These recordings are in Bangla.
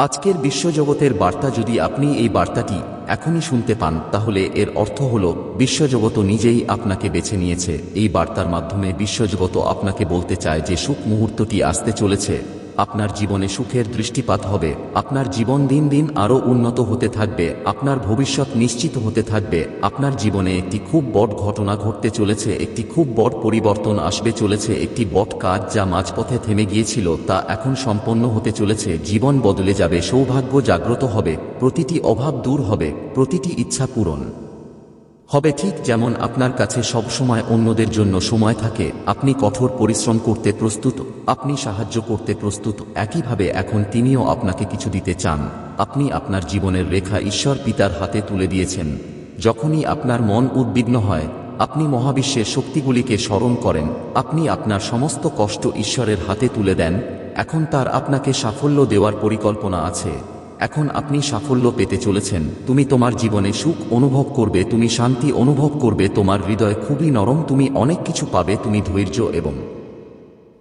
আজকের বিশ্বজগতের বার্তা যদি আপনি এই বার্তাটি এখনই শুনতে পান, তাহলে এর অর্থ হল বিশ্বজগত নিজেই আপনাকে বেছে নিয়েছে। এই বার্তার মাধ্যমে বিশ্বজগত আপনাকে বলতে চায় যে, সুখ মুহূর্তটি আসতে চলেছে। আপনার জীবনে সুখের দৃষ্টিপাত হবে। আপনার জীবন দিন দিন আরও উন্নত হতে থাকবে। আপনার ভবিষ্যৎ নিশ্চিত হতে থাকবে। আপনার জীবনে একটি খুব বড় ঘটনা ঘটতে চলেছে। একটি খুব বড় পরিবর্তন আসবে চলেছে। একটি বট কাজ যা মাঝপথে থেমে গিয়েছিল, তা এখন সম্পন্ন হতে চলেছে। জীবন বদলে যাবে, সৌভাগ্য জাগ্রত হবে। প্রতিটি অভাব দূর হবে। প্রতিটি ইচ্ছা পূরণ। হবে ঠিক যেমন আপনার কাছে সব সময় অন্যদের জন্য সময় থাকে, আপনি কঠোর পরিশ্রম করতে প্রস্তুত, আপনি সাহায্য করতে প্রস্তুত, একইভাবে এখন তিনিও আপনাকে কিছু দিতে চান। আপনি আপনার জীবনের রেখা ঈশ্বর পিতার হাতে তুলে দিয়েছেন। যখনই আপনার মন উদ্বিগ্ন হয়, আপনি মহাবিশ্বের শক্তিগুলিকে স্মরণ করেন, আপনি আপনার সমস্ত কষ্ট ঈশ্বরের হাতে তুলে দেন, এখন তার আপনাকে সাফল্য দেওয়ার পরিকল্পনা আছে। এখন আপনি সাফল্য পেতে চলেছেন। তুমি তোমার জীবনে সুখ অনুভব করবে, তুমি শান্তি অনুভব করবে, তোমার হৃদয় খুবই নরম, তুমি অনেক কিছু পাবে, তুমি ধৈর্য এবং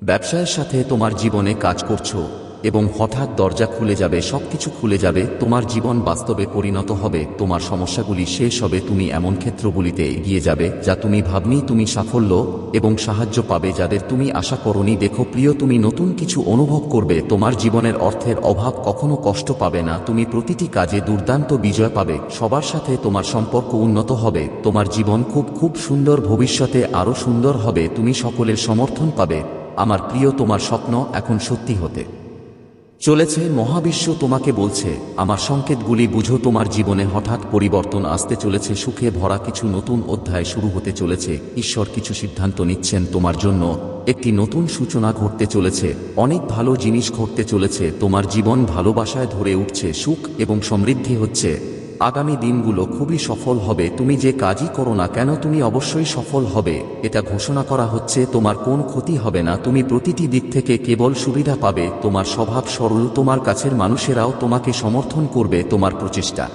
ব্যবসায়ের সাথে তোমার জীবনে কাজ করছ। এবং হঠাৎ দরজা খুলে যাবে, সবকিছু খুলে যাবে, তোমার জীবন বাস্তবে পরিণত হবে, তোমার সমস্যাগুলি শেষ হবে, তুমি এমন ক্ষেত্রগুলিতে এগিয়ে যাবে যা তুমি ভাবনি তুমি সাফল্য এবং সাহায্য পাবে যাদের তুমি আশা করনি। দেখো প্রিয়, তুমি নতুন কিছু অনুভব করবে, তোমার জীবনের অর্থের অভাব কখনো কষ্ট পাবে না, তুমি প্রতিটি কাজে দুর্দান্ত বিজয় পাবে, সবার সাথে তোমার সম্পর্ক উন্নত হবে, তোমার জীবন খুব খুব সুন্দর, ভবিষ্যতে আরও সুন্দর হবে, তুমি সকলের সমর্থন পাবে। আমার প্রিয়, তোমার স্বপ্ন এখন সত্যি হতে। চলেছে, মহাবিশ্ব তোমাকে বলছে, আমার সংকেতগুলি বুঝো, তোমার জীবনে হঠাৎ পরিবর্তন আসতে চলেছে, সুখে ভরা কিছু নতুন অধ্যায় শুরু হতে চলেছে, ঈশ্বর কিছু সিদ্ধান্ত নিচ্ছেন, তোমার জন্য একটি নতুন সূচনা ঘটতে চলেছে, অনেক ভালো জিনিস ঘটতে চলেছে, তোমার জীবন ভালোবাসায় ধরে উঠছে, সুখ এবং সমৃদ্ধি হচ্ছে। আগামী দিনগুলো খুবই সফল হবে। তুমি যে কাজই করো না কেন, তুমি অবশ্যই সফল হবে। এটা ঘোষণা করা হচ্ছে, তোমার কোন ক্ষতি হবে না। তুমি প্রতিটি দিক থেকে কেবল সুবিধা পাবে। তোমার স্বভাব সরল, তোমার কাছের মানুষেরাও তোমাকে সমর্থন করবে তোমার প্রচেষ্টা।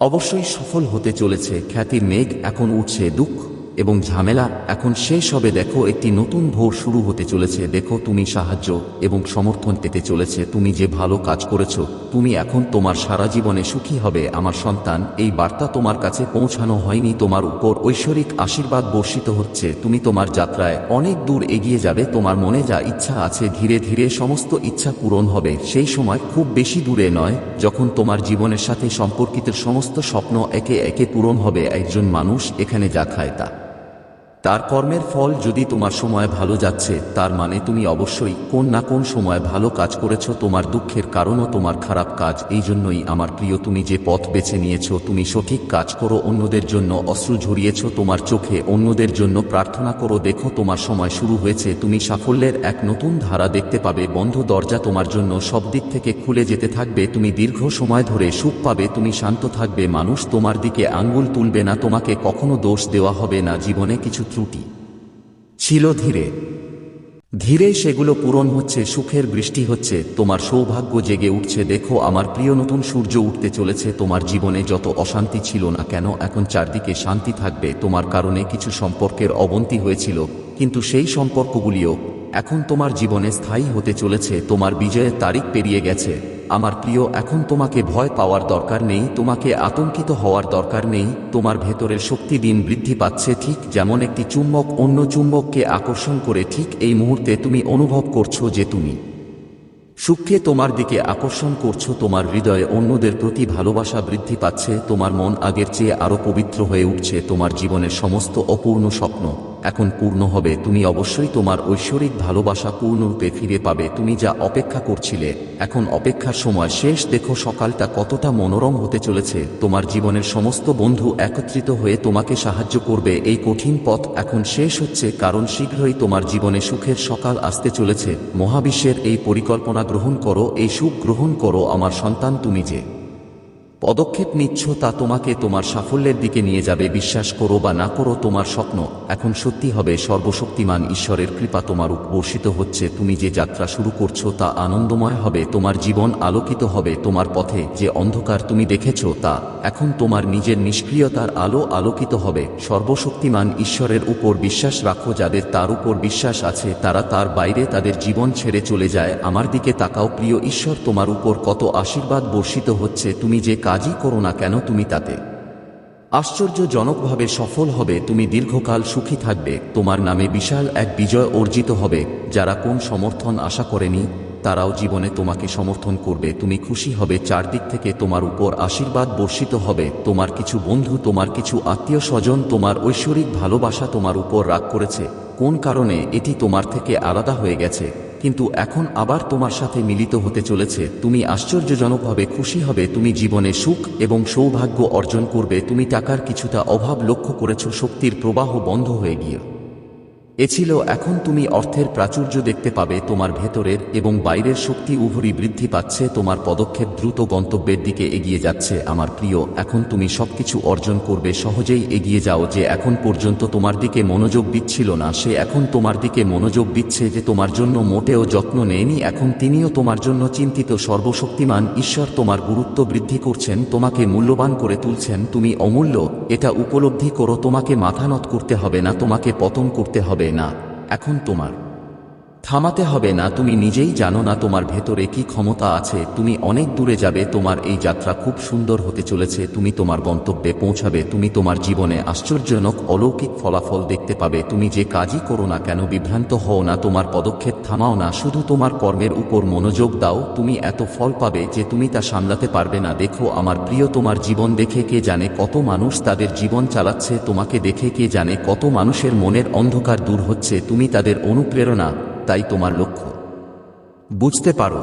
অবশ্যই সফল হতে চলেছে। খ্যাতির মেঘ এখন উঠছে, দুঃখ এবং ঝামেলা এখন শেষ হবে। দেখো, একটি নতুন ভোর শুরু হতে চলেছে। দেখো, তুমি সাহায্য এবং সমর্থন পেতে চলেছে। তুমি যে ভালো কাজ করেছ, তুমি এখন তোমার সারা জীবনে সুখী হবে। আমার সন্তান, এই বার্তা তোমার কাছে পৌঁছানো হয়নি। তোমার উপর ঐশ্বরিক আশীর্বাদ বর্ষিত হচ্ছে। তুমি তোমার যাত্রায় অনেক দূর এগিয়ে যাবে। তোমার মনে যা ইচ্ছা আছে, ধীরে ধীরে সমস্ত ইচ্ছা পূরণ হবে। সেই সময় খুব বেশি দূরে নয়, যখন তোমার জীবনের সাথে সম্পর্কিত সমস্ত স্বপ্ন একে একে পূরণ হবে। একজন মানুষ এখানে যা খায় তা। তার কর্মের ফল যদি তোমার সময় ভালো যাচ্ছে, তার মানে তুমি অবশ্যই কোন না কোন সময় ভালো কাজ করেছ, তোমার দুঃখের কারণও তোমার খারাপ কাজ। এই জন্যই আমার প্রিয়, তুমি যে পথ বেছে নিয়েছ, তুমি সঠিক কাজ করো, অন্যদের জন্য অশ্রু ঝরিয়েছ, তোমার চোখে অন্যদের জন্য প্রার্থনা করো, দেখো তোমার সময় শুরু হয়েছে, তুমি সাফল্যের এক নতুন ধারা দেখতে পাবে, বন্ধ দরজা তোমার জন্য সব দিক থেকে খুলে যেতে থাকবে, তুমি দীর্ঘ সময় ধরে সুখ পাবে, তুমি শান্ত থাকবে, মানুষ তোমার দিকে আঙ্গুল তুলবে না, তোমাকে কখনো দোষ দেওয়া হবে না, জীবনে কিছু ত্রুটি। ছিল ধীরে। ধীরে সেগুলো পূরণ হচ্ছে, সুখের বৃষ্টি হচ্ছে, তোমার সৌভাগ্য জেগে উঠছে, দেখো আমার প্রিয় নতুন সূর্য উঠতে চলেছে, তোমার জীবনে যত অশান্তি ছিল না কেন, এখন চারদিকে শান্তি থাকবে, তোমার কারণে কিছু সম্পর্কের অবনতি হয়েছিল, কিন্তু সেই সম্পর্কগুলিও এখন তোমার জীবনে স্থায়ী হতে চলেছে, তোমার বিজয়ের তারিখ পেরিয়ে গেছে। আমার প্রিয়, এখন তোমাকে ভয় পাওয়ার দরকার নেই, তোমাকে আতঙ্কিত হওয়ার দরকার নেই, তোমার ভেতরের শক্তি দিন বৃদ্ধি পাচ্ছে ঠিক যেমন একটি চুম্বক, অন্য চুম্বককে আকর্ষণ করে ঠিক এই মুহূর্তে তুমি অনুভব করছ যে তুমি সুখকে তোমার দিকে আকর্ষণ করছ, তোমার হৃদয়ে অন্যদের প্রতি ভালোবাসা বৃদ্ধি পাচ্ছে, তোমার মন আগের চেয়ে আরও পবিত্র হয়ে উঠছে, তোমার জীবনের সমস্ত অপূর্ণ স্বপ্ন। এখন পূর্ণ হবে, তুমি অবশ্যই তোমার ঐশ্বরিক ভালোবাসা পূর্ণরূপে ফিরে পাবে, তুমি যা অপেক্ষা করছিলে, এখন অপেক্ষার সময় শেষ, দেখো সকালটা কতটা মনোরম হতে চলেছে, তোমার জীবনের সমস্ত বন্ধু একত্রিত হয়ে তোমাকে সাহায্য করবে, এই কঠিন পথ এখন শেষ হচ্ছে, কারণ শীঘ্রই তোমার জীবনে সুখের সকাল আসতে চলেছে, মহাবিশ্বের এই পরিকল্পনা গ্রহণ করো, এই সুখ গ্রহণ করো, আমার সন্তান তুমি যে। পদক্ষেপ নিচ্ছ তা তোমাকে তোমার সাফল্যের দিকে নিয়ে যাবে। বিশ্বাস করো বা না করো তোমার স্বপ্ন, এখন সত্যি হবে। সর্বশক্তিমান ঈশ্বরের কৃপা তোমার উপবর্ষিত হচ্ছে। তুমি যে যাত্রা শুরু করছ তা আনন্দময় হবে। তোমার জীবন আলোকিত হবে। তোমার পথে যে অন্ধকার তুমি দেখেছ তা এখন তোমার নিজের নিষ্ক্রিয়তার আলো আলোকিত হবে। সর্বশক্তিমান ঈশ্বরের উপর বিশ্বাস রাখো, যাদের তার উপর বিশ্বাস আছে, তারা তার বাইরে তাদের জীবন ছেড়ে চলে যায়। আমার দিকে তাকাও প্রিয় ঈশ্বর, তোমার উপর কত আশীর্বাদ বর্ষিত হচ্ছে। তুমি যে কাজই করো না কেন তুমি তাতে? আশ্চর্যজনকভাবে সফল হবে, তুমি দীর্ঘকাল সুখী থাকবে, তোমার নামে বিশাল এক বিজয় অর্জিত হবে, যারা কোন সমর্থন আশা করেনি, তারাও জীবনে তোমাকে সমর্থন করবে, তুমি খুশি হবে, চারদিক থেকে তোমার উপর আশীর্বাদ বর্ষিত হবে, তোমার কিছু বন্ধু, তোমার কিছু আত্মীয় স্বজন তোমার ঐশ্বরিক ভালোবাসা তোমার উপর রাগ করেছে, কোন কারণে এটি তোমার থেকে আলাদা হয়ে গেছে? কিন্তু এখন আবার তোমার সাথে মিলিত হতে চলেছে। তুমি আশ্চর্যজনকভাবে খুশি হবে, তুমি জীবনে সুখ এবং সৌভাগ্য অর্জন করবে, তুমি টাকার কিছুটা অভাব লক্ষ্য করেছ, শক্তির প্রবাহ বন্ধ হয়ে গিয়ে। এ ছিল এখন তুমি অর্থের প্রাচুর্য দেখতে পাবে তোমার ভেতরের এবং বাইরের শক্তি উভরি বৃদ্ধি পাচ্ছে, তোমার পদক্ষেপ দ্রুত গন্তব্যের দিকে এগিয়ে যাচ্ছে। আমার প্রিয়, এখন তুমি সবকিছু অর্জন করবে, সহজেই এগিয়ে যাও যে এখন পর্যন্ত তোমার দিকে মনোযোগ দিচ্ছিল না, সে এখন তোমার দিকে মনোযোগ দিচ্ছে যে তোমার জন্য মোটেও যত্ন নেয়নি, এখন তিনিও তোমার জন্য চিন্তিত, সর্বশক্তিমান, ঈশ্বর তোমার গুরুত্ব বৃদ্ধি করছেন, তোমাকে মূল্যবান করে তুলছেন, তুমি অমূল্য, এটা উপলব্ধি করো, তোমাকে মাথা নত করতে হবে না, তোমাকে পতন করতে হবে। না এখন তোমার। থামাতে হবে না, তুমি নিজেই জানো না তোমার ভেতরে কি ক্ষমতা আছে, তুমি অনেক দূরে যাবে, তোমার এই যাত্রা খুব সুন্দর হতে চলেছে, তুমি তোমার গন্তব্যে পৌঁছাবে, তুমি তোমার জীবনে আশ্চর্যজনক অলৌকিক ফলাফল দেখতে পাবে, তুমি যে কাজই করো না কেন, বিভ্রান্ত হও না, তোমার পদক্ষেপ থামাও না, শুধু তোমার কর্মের উপর মনোযোগ দাও, তুমি এত ফল পাবে যে তুমি তা সামলাতে পারবে না, দেখো আমার প্রিয় তোমার জীবন দেখে কে জানে কত মানুষ তাদের জীবন চালাচ্ছে, তোমাকে দেখে কে জানে কত মানুষের মনের অন্ধকার দূর হচ্ছে, তুমি তাদের অনুপ্রেরণা তাই তোমার লক্ষ্য। বুঝতে পারো।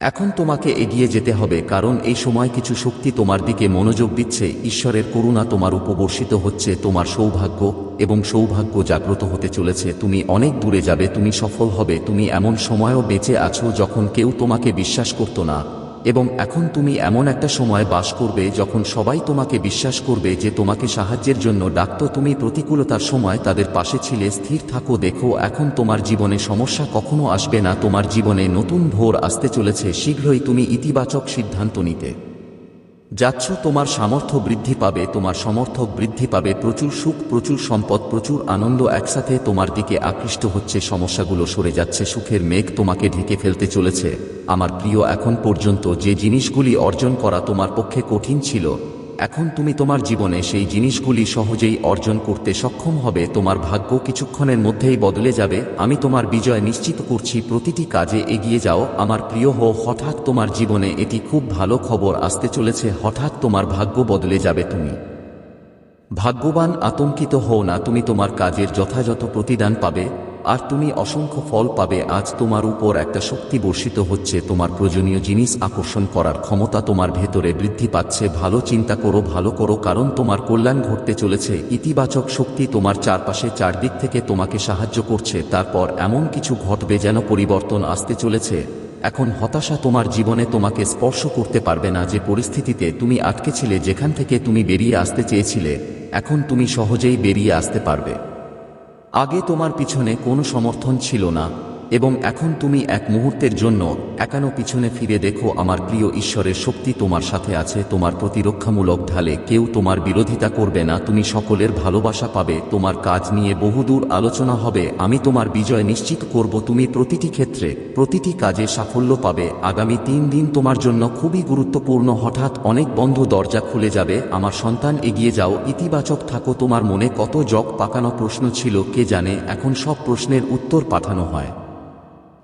এখন তোমাকে এগিয়ে যেতে হবে, কারণ এই সময় কিছু শক্তি তোমার দিকে মনোযোগ দিচ্ছে, ঈশ্বরের করুণা তোমার উপবর্ষিত হচ্ছে, তোমার সৌভাগ্য এবং সৌভাগ্য জাগ্রত হতে চলেছে, তুমি অনেক দূরে যাবে, তুমি সফল হবে, তুমি এমন সময়ও বেঁচে আছো যখন কেউ তোমাকে বিশ্বাস করত না। এবং এখন তুমি এমন একটা সময় বাস করবে যখন সবাই তোমাকে বিশ্বাস করবে যে তোমাকে সাহায্যের জন্য ডাকত তুমি প্রতিকূলতার সময় তাদের পাশে ছিলে, স্থির থাকো, দেখো, এখন তোমার জীবনে সমস্যা কখনো আসবে না, তোমার জীবনে নতুন ভোর আসতে চলেছে, শীঘ্রই তুমি ইতিবাচক সিদ্ধান্ত নিতে। যাচ্ছ, তোমার সামর্থ্য বৃদ্ধি পাবে, তোমার সমর্থক বৃদ্ধি পাবে, প্রচুর সুখ, প্রচুর সম্পদ, প্রচুর আনন্দ একসাথে তোমার দিকে আকৃষ্ট হচ্ছে, সমস্যাগুলো সরে যাচ্ছে, সুখের মেঘ তোমাকে ঢেকে ফেলতে চলেছে। আমার প্রিয়, এখন পর্যন্ত যে জিনিসগুলি অর্জন করা তোমার পক্ষে কঠিন ছিল এখন তুমি তোমার জীবনে সেই জিনিসগুলি সহজেই অর্জন করতে সক্ষম হবে, তোমার ভাগ্য কিছুক্ষণের মধ্যেই বদলে যাবে, আমি তোমার বিজয় নিশ্চিত করছি, প্রতিটি কাজে এগিয়ে যাও, আমার প্রিয় হো হঠাৎ তোমার জীবনে এটি খুব ভালো খবর আসতে চলেছে, হঠাৎ তোমার ভাগ্য বদলে যাবে তুমি। ভাগ্যবান, আতঙ্কিত হও না, তুমি তোমার কাজের যথাযথ প্রতিদান পাবে। আর তুমি অসংখ্য ফল পাবে। আজ তোমার উপর একটা শক্তি বর্ষিত হচ্ছে। তোমার প্রয়োজনীয় জিনিস আকর্ষণ করার ক্ষমতা তোমার ভেতরে বৃদ্ধি পাচ্ছে। ভালো চিন্তা করো, ভালো করো, কারণ তোমার কল্যাণ ঘটতে চলেছে। ইতিবাচক শক্তি তোমার চারপাশে চারদিক থেকে তোমাকে সাহায্য করছে। তারপর এমন কিছু ঘটবে যেন পরিবর্তন আসতে চলেছে। এখন হতাশা তোমার জীবনে তোমাকে স্পর্শ করতে পারবে না। যে পরিস্থিতিতে তুমি আটকে ছিলে, যেখান থেকে তুমি বেরিয়ে আসতে চেয়েছিলে, এখন তুমি সহজেই বেরিয়ে আসতে পারবে। আগে তোমার পিছনে কোনো সমর্থন ছিল না। এবং এখন তুমি এক মুহূর্তের জন্য একানো পিছনে ফিরে দেখো আমার প্রিয় ঈশ্বরের শক্তি তোমার সাথে আছে, তোমার প্রতিরক্ষামূলক ঢালে কেউ তোমার বিরোধিতা করবে না, তুমি সকলের ভালোবাসা পাবে, তোমার কাজ নিয়ে বহুদূর আলোচনা হবে, আমি তোমার বিজয় নিশ্চিত করব, তুমি প্রতিটি ক্ষেত্রে প্রতিটি কাজে সাফল্য পাবে, আগামী তিন দিন তোমার জন্য খুবই গুরুত্বপূর্ণ, হঠাৎ অনেক বন্ধ দরজা খুলে যাবে, আমার সন্তান এগিয়ে যাও, ইতিবাচক থাকো, তোমার মনে কত জগ পাকানো প্রশ্ন ছিল, কে জানে, এখন সব প্রশ্নের উত্তর পাঠানো হয়।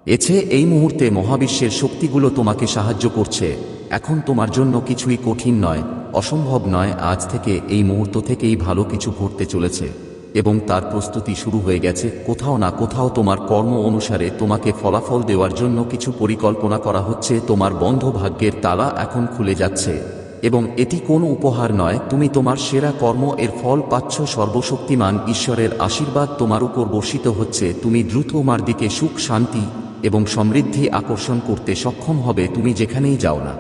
এছে এই মুহূর্তে মহাবিশ্বের শক্তিগুলো তোমাকে সাহায্য করছে। এখন তোমার জন্য কিছুই কঠিন নয়, অসম্ভব নয়, আজ থেকে, এই মুহূর্ত থেকেই ভালো কিছু ঘটতে চলেছে। এবং তার প্রস্তুতি শুরু হয়ে গেছে, কোথাও না কোথাও তোমার কর্ম অনুসারে তোমাকে ফলাফল দেওয়ার জন্য কিছু পরিকল্পনা করা হচ্ছে, তোমার বন্ধ ভাগ্যের তালা এখন খুলে যাচ্ছে। এবং এটি কোনো উপহার নয়, তুমি তোমার সেরা কর্ম এর ফল পাচ্ছ, সর্বশক্তিমান ঈশ্বরের আশীর্বাদ তোমার উপর বর্ষিত হচ্ছে, তুমি দ্রুত মার দিকে সুখ, শান্তি এবং সমৃদ্ধি আকর্ষণ করতে সক্ষম হবে তুমি যেখানেই যাও না।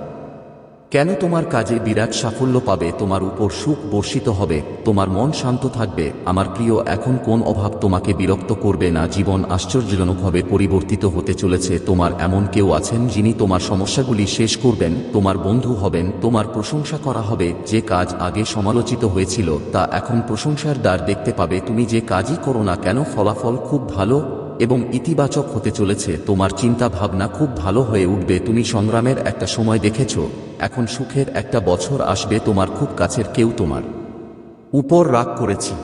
কেন তোমার কাজে বিরাট সাফল্য পাবে, তোমার উপর সুখ বর্ষিত হবে, তোমার মন শান্ত থাকবে, আমার প্রিয়, এখন কোন অভাব তোমাকে বিরক্ত করবে না, জীবন আশ্চর্যজনকভাবে পরিবর্তিত হতে চলেছে, তোমার এমন কেউ আছেন যিনি তোমার সমস্যাগুলি শেষ করবেন, তোমার বন্ধু হবেন, তোমার প্রশংসা করা হবে, যে কাজ আগে সমালোচিত হয়েছিল, তা এখন প্রশংসার দ্বার দেখতে পাবে, তুমি যে কাজই করো না কেন, ফলাফল খুব ভালো এবং ইতিবাচক হতে চলেছে। তোমার চিন্তা ভাবনা খুব ভালো হয়ে উঠবে। তুমি সংগ্রামের একটা সময় দেখেছ। এখন সুখের একটা বছর আসবে। তোমার খুব কাছের কেউ তোমার উপর রাগ করেছি।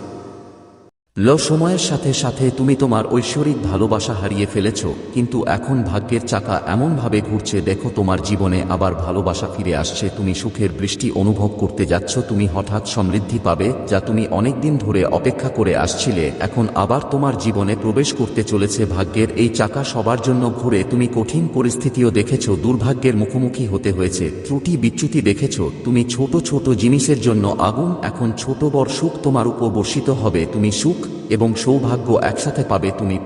ল সময়ের সাথে সাথে তুমি তোমার ঐশ্বরিক ভালোবাসা হারিয়ে ফেলেছ, কিন্তু এখন ভাগ্যের চাকা এমনভাবে ঘুরছে, দেখো তোমার জীবনে আবার ভালোবাসা ফিরে আসছে, তুমি সুখের বৃষ্টি অনুভব করতে যাচ্ছ, তুমি হঠাৎ সমৃদ্ধি পাবে, যা তুমি অনেকদিন ধরে অপেক্ষা করে আসছিলে, এখন আবার তোমার জীবনে প্রবেশ করতে চলেছে ভাগ্যের এই চাকা সবার জন্য ঘুরে, তুমি কঠিন পরিস্থিতিও দেখেছ, দুর্ভাগ্যের মুখোমুখি হতে হয়েছে, ত্রুটি বিচ্যুতি দেখেছ, তুমি ছোট ছোট জিনিসের জন্য আগুন, এখন ছোট বড় সুখ তোমার উপর বর্ষিত হবে, তুমি সুখ এবং সৌভাগ্য একসাথে পাবে তুমি।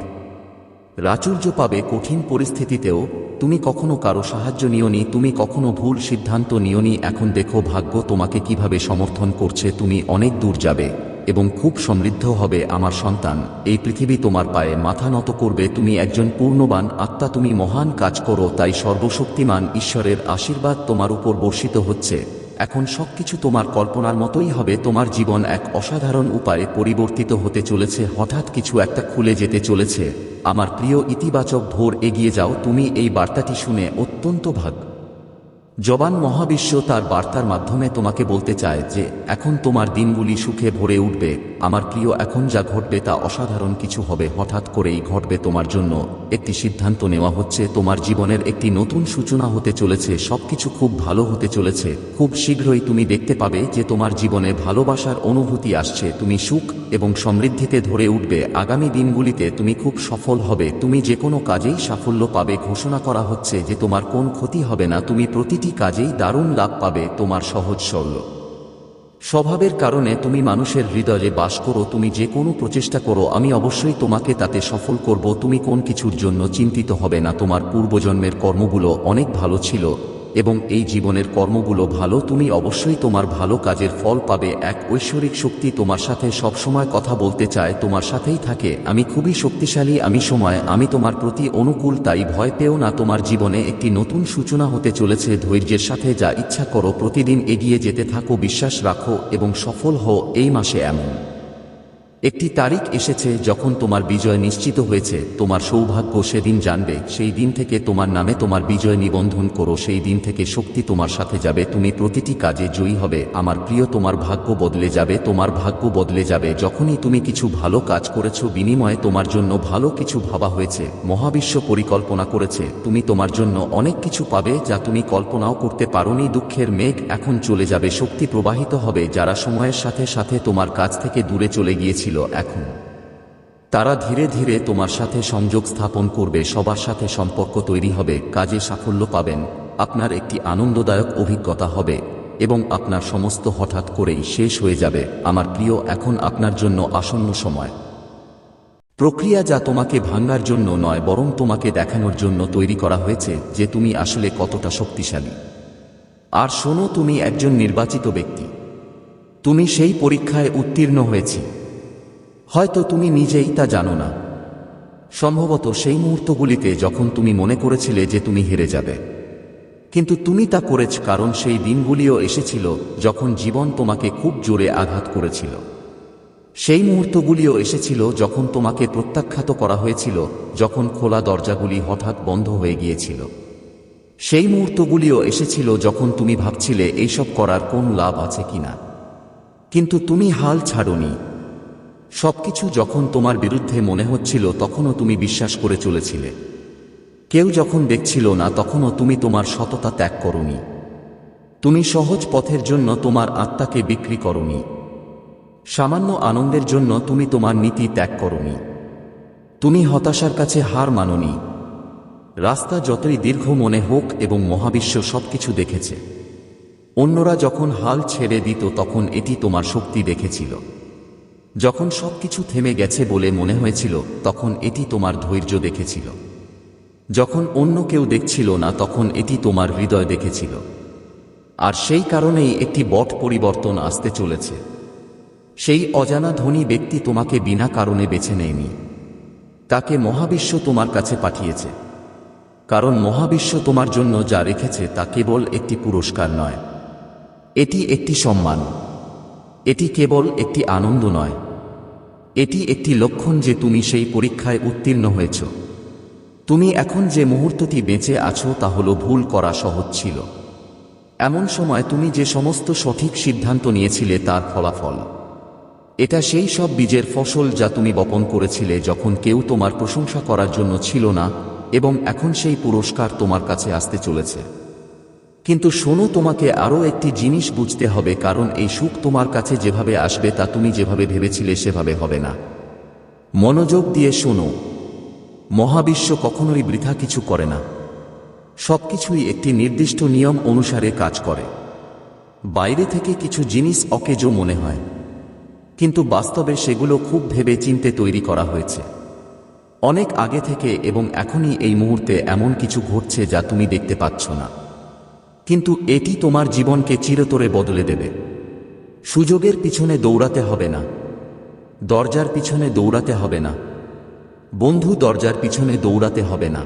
প্রাচুর্য পাবে কঠিন পরিস্থিতিতেও, তুমি কখনো কারও সাহায্য নিওনি, তুমি কখনো ভুল সিদ্ধান্ত নিওনি, এখন দেখো ভাগ্য তোমাকে কীভাবে সমর্থন করছে, তুমি অনেক দূর যাবে এবং খুব সমৃদ্ধ হবে আমার সন্তান। এই পৃথিবী তোমার পায়ে মাথা নত করবে, তুমি একজন পূর্ণবান আত্মা, তুমি মহান কাজ করো, তাই সর্বশক্তিমান ঈশ্বরের আশীর্বাদ তোমার উপর বর্ষিত হচ্ছে। এখন সবকিছু তোমার কল্পনার মতোই হবে, তোমার জীবন এক অসাধারণ উপায়ে পরিবর্তিত হতে চলেছে, হঠাৎ কিছু একটা খুলে যেতে চলেছে। আমার প্রিয় ইতিবাচক ভোর এগিয়ে যাও, তুমি এই বার্তাটি শুনে অত্যন্ত ভাগ জবান মহাবিশ্ব তার বার্তার মাধ্যমে তোমাকে বলতে চায় যে, এখন তোমার দিনগুলি সুখে ভরে উঠবে। আমার প্রিয়, এখন যা ঘটবে তা অসাধারণ কিছু হবে। হঠাৎ করেই ঘটবে তোমার জন্য একটি সিদ্ধান্ত নেওয়া হচ্ছে। তোমার জীবনের একটি নতুন সূচনা হতে চলেছে। সবকিছু খুব ভালো হতে চলেছে। খুব শীঘ্রই তুমি দেখতে পাবে যে তোমার জীবনে ভালোবাসার অনুভূতি আসছে। তুমি সুখ এবং সমৃদ্ধিতে ধরে উঠবে। আগামী দিনগুলিতে তুমি খুব সফল হবে। তুমি যে কোনো কাজেই সাফল্য পাবে। ঘোষণা করা হচ্ছে যে তোমার কোন ক্ষতি হবে না। তুমি প্রতিটি কাজেই দারুণ লাভ পাবে। তোমার সহজ সরল স্বভাবের কারণে তুমি মানুষের হৃদয়ে বাস করো, তুমি যে কোনো প্রচেষ্টা করো, আমি অবশ্যই তোমাকে তাতে সফল করব, তুমি কোন কিছুর জন্য চিন্তিত হবে না, তোমার পূর্বজন্মের কর্মগুলো অনেক ভালো ছিল। এবং এই জীবনের কর্মগুলো ভালো, তুমি অবশ্যই তোমার ভালো কাজের ফল পাবে। এক ঐশ্বরিক শক্তি তোমার সাথে সবসময় কথা বলতে চায়, তোমার সাথেই থাকে। আমি খুবই শক্তিশালী, আমি সময়, আমি তোমার প্রতি অনুকূল, তাই ভয় পেও না, তোমার জীবনে একটি নতুন সূচনা হতে চলেছে, ধৈর্যের সাথে যা ইচ্ছা করো, প্রতিদিন এগিয়ে যেতে থাকো, বিশ্বাস রাখো এবং সফল হও, এই মাসে এমন। একটি তারিখ এসেছে যখন তোমার বিজয় নিশ্চিত হয়েছে, তোমার সৌভাগ্য সেদিন জানবে, সেই দিন থেকে তোমার নামে তোমার বিজয় নিবন্ধন করো, সেই দিন থেকে শক্তি তোমার সাথে যাবে, তুমি প্রতিটি কাজে জয়ী হবে, আমার প্রিয় তোমার ভাগ্য বদলে যাবে, তোমার ভাগ্য বদলে যাবে, যখনই তুমি কিছু ভালো কাজ করেছ, বিনিময়ে তোমার জন্য ভালো কিছু ভাবা হয়েছে, মহাবিশ্ব পরিকল্পনা করেছে, তুমি তোমার জন্য অনেক কিছু পাবে যা তুমি কল্পনাও করতে পারোনি, দুঃখের মেঘ এখন চলে যাবে, শক্তি প্রবাহিত হবে, যারা সময়ের সাথে সাথে তোমার কাছ থেকে দূরে চলে গিয়েছিল। এখন। তারা ধীরে ধীরে তোমার সাথে সংযোগ স্থাপন করবে, সবার সাথে সম্পর্ক তৈরি হবে, কাজে সাফল্য পাবেন, আপনার একটি আনন্দদায়ক অভিজ্ঞতা হবে, এবং আপনার সমস্ত হঠাৎ করেই শেষ হয়ে যাবে। আমার প্রিয়, এখন আপনার জন্য আসন্ন সময়। প্রক্রিয়া যা তোমাকে ভাঙার জন্য নয়, বরং তোমাকে দেখানোর জন্য তৈরি করা হয়েছে যে তুমি আসলে কতটা শক্তিশালী। আর শোনো, তুমি একজন নির্বাচিত ব্যক্তি। তুমি সেই পরীক্ষায় উত্তীর্ণ হয়েছি। হয়তো তুমি নিজেই তা জানো না। সম্ভবত সেই মুহূর্তগুলিতে যখন তুমি মনে করেছিলে যে তুমি হেরে যাবে। কিন্তু তুমি তা করেছ কারণ সেই দিনগুলিও এসেছিল যখন জীবন তোমাকে খুব জোরে আঘাত করেছিল। সেই মুহূর্তগুলিও এসেছিল যখন তোমাকে প্রত্যাখ্যাত করা হয়েছিল, যখন খোলা দরজাগুলি হঠাৎ বন্ধ হয়ে গিয়েছিল। সেই মুহূর্তগুলিও এসেছিল যখন তুমি ভাবছিলে এইসব করার কোন লাভ আছে কিনা? কিন্তু তুমি হাল ছাড়নি। সবকিছু যখন তোমার বিরুদ্ধে মনে হচ্ছিল, তখনও তুমি বিশ্বাস করে চলেছিলে। কেউ যখন দেখছিল না, তখনও তুমি তোমার সততা ত্যাগ করনি। তুমি সহজ পথের জন্য তোমার আত্মাকে বিক্রি করনি। সামান্য আনন্দের জন্য তুমি তোমার নীতি ত্যাগ করনি। তুমি হতাশার কাছে হার মাননি। রাস্তা যতই দীর্ঘ মনে হোক এবং মহাবিশ্ব সবকিছু দেখেছে। অন্যরা যখন হাল ছেড়ে দিত, তখন এটি তোমার শক্তি দেখেছিল। যখন সবকিছু থেমে গেছে বলে মনে হয়েছিল, তখন এটি তোমার ধৈর্য দেখেছিল। যখন অন্য কেউ দেখছিল না, তখন এটি তোমার হৃদয় দেখেছিল। আর সেই কারণেই একটি বট পরিবর্তন আসতে চলেছে। সেই অজানা ধনী ব্যক্তি তোমাকে বিনা কারণে বেছে নেয়নি। তাকে মহাবিশ্ব তোমার কাছে পাঠিয়েছে। কারণ মহাবিশ্ব তোমার জন্য যা রেখেছে তা কেবল একটি পুরস্কার নয়। এটি একটি সম্মান। এটি কেবল একটি আনন্দ নয়। এটি একটি লক্ষণ যে তুমি সেই পরীক্ষায় উত্তীর্ণ হয়েছ। তুমি এখন যে মুহূর্তটি বেঁচে আছো তা হল ভুল করা সহজ ছিল। এমন সময় তুমি যে সমস্ত সঠিক সিদ্ধান্ত নিয়েছিলে তার ফলাফল। এটা সেই সব বীজের ফসল যা তুমি বপন করেছিলে যখন কেউ তোমার প্রশংসা করার জন্য ছিল না, এবং এখন সেই পুরস্কার তোমার কাছে আসতে চলেছে। কিন্তু শোনো, তোমাকে আরও একটি জিনিস বুঝতে হবে, কারণ এই সুখ তোমার কাছে যেভাবে আসবে তা তুমি যেভাবে ভেবেছিলে সেভাবে হবে না। মনোযোগ দিয়ে শোনো, মহাবিশ্ব কখনোই বৃথা কিছু করে না। সবকিছুই একটি নির্দিষ্ট নিয়ম অনুসারে কাজ করে। বাইরে থেকে কিছু জিনিস অকেজো মনে হয়, কিন্তু বাস্তবে সেগুলো খুব ভেবে চিনতে তৈরি করা হয়েছে। অনেক আগে থেকে এবং এখনই এই মুহূর্তে এমন কিছু ঘটছে যা তুমি দেখতে পাচ্ছ না। কিন্তু এটি তোমার জীবনকে চিরতরে বদলে দেবে। সুযোগের পিছনে দৌড়াতে হবে না। দরজার পিছনে দৌড়াতে হবে না। বন্ধু দরজার পিছনে দৌড়াতে হবে না।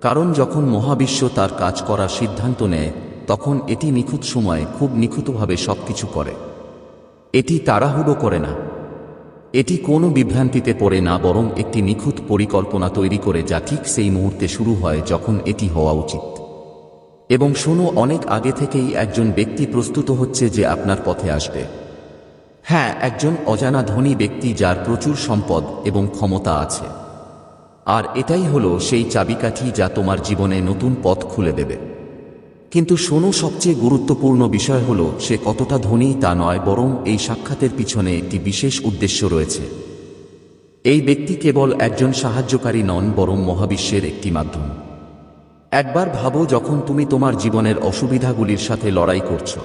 কারণ যখন মহাবিশ্ব তার কাজ করার সিদ্ধান্ত নেয়, তখন এটি নিখুঁত সময়ে খুব নিখুঁতভাবে সবকিছু করে। এটি তাড়াহুড়ো করে না। এটি কোনো বিভ্রান্তিতে পড়ে না, বরং একটি নিখুঁত পরিকল্পনা তৈরি করে যা ঠিক সেই মুহূর্তে শুরু হয় যখন এটি হওয়া উচিত। এবং শোনো, অনেক আগে থেকেই একজন ব্যক্তি প্রস্তুত হচ্ছে যে আপনার পথে আসবে। হ্যাঁ একজন অজানা ধনী ব্যক্তি যার প্রচুর সম্পদ এবং ক্ষমতা আছে। আর এটাই হলো সেই চাবিকাঠি যা তোমার জীবনে নতুন পথ খুলে দেবে। কিন্তু শোনো, সবচেয়ে গুরুত্বপূর্ণ বিষয় হলো, সে কতটা ধনী তা নয়, বরং এই সাক্ষাতের পিছনে একটি বিশেষ উদ্দেশ্য রয়েছে। এই ব্যক্তি কেবল একজন সাহায্যকারী নন, বরং মহাবিশ্বের একটি মাধ্যম। একবার ভাবো যখন তুমি তোমার জীবনের অসুবিধাগুলির সাথে লড়াই করছ।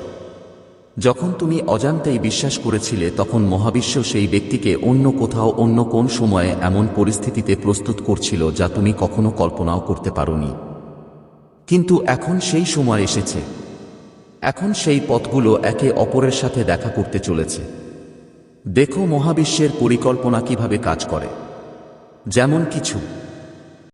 যখন তুমি অজান্তেই বিশ্বাস করেছিলে, তখন মহাবিশ্ব সেই ব্যক্তিকে অন্য কোথাও, অন্য কোন সময়ে এমন পরিস্থিতিতে প্রস্তুত করছিল যা তুমি কখনো কল্পনাও করতে পারোনি। কিন্তু এখন সেই সময় এসেছে। এখন সেই পথগুলো একে অপরের সাথে দেখা করতে চলেছে। দেখো মহাবিশ্বের পরিকল্পনা কীভাবে কাজ করে। যেমন কিছু।